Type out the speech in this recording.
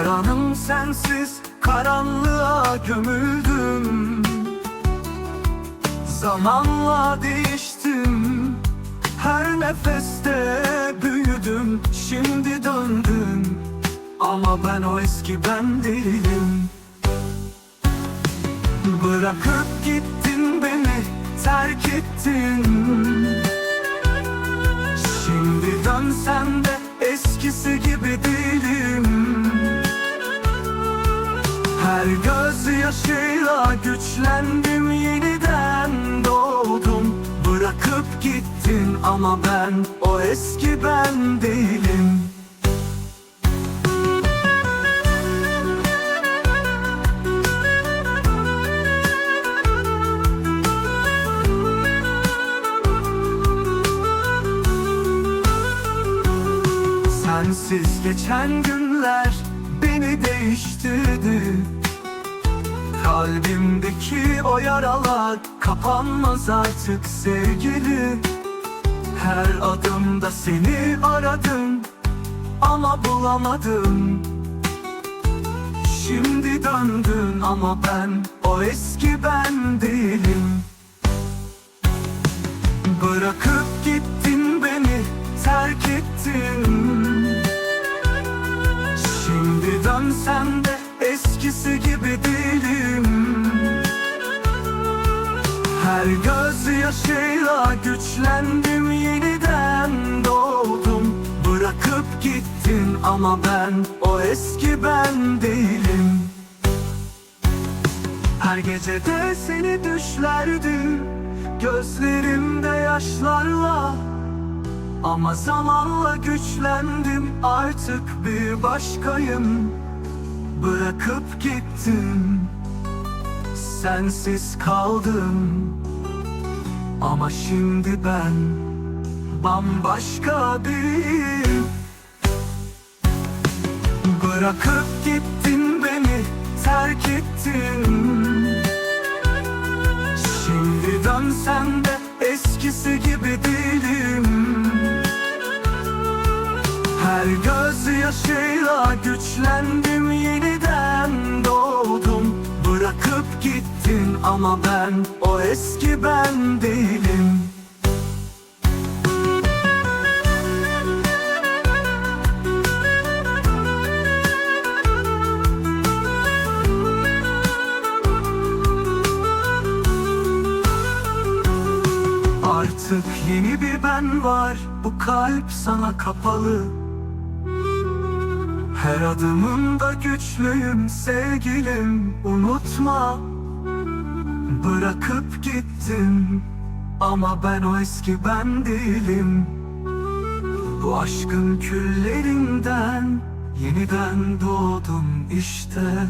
Her anım sensiz karanlığa gömüldüm. Zamanla değiştim Her nefeste büyüdüm. Şimdi döndüm Ama ben o eski ben değilim. Bırakıp gittin beni Terk ettin. Şimdi dönsem de Her gözyaşıyla güçlendim yeniden doğdum. Bırakıp gittin ama ben o eski ben değilim. Sensiz geçen günler değiştirdi. Kalbimdeki o yaralar kapanmaz artık sevgili. Her adımda seni aradım ama bulamadım. Şimdi döndün ama ben o eski ben değilim. Bırakıp dönsem de eskisi gibi değilim. Her gözyaşıyla güçlendim yeniden doğdum. Bırakıp gittin ama ben o eski ben değilim. Her gece de seni düşlerdim Gözlerimde yaşlarla. Ama zamanla güçlendim Artık bir başkayım Bırakıp gittim. Sensiz kaldım. Ama şimdi ben Bambaşka biriyim. Bırakıp gittin beni terk ettin. Şimdi dönsem de Her gözyaşıyla güçlendim yeniden doğdum. Bırakıp gittin ama ben o eski ben değilim. Artık yeni bir ben var. Bu kalp sana kapalı Her adımımda güçlüyüm sevgilim Unutma. Bırakıp gittim Ama ben o eski ben değilim. Bu aşkın küllerinden Yeniden doğdum işte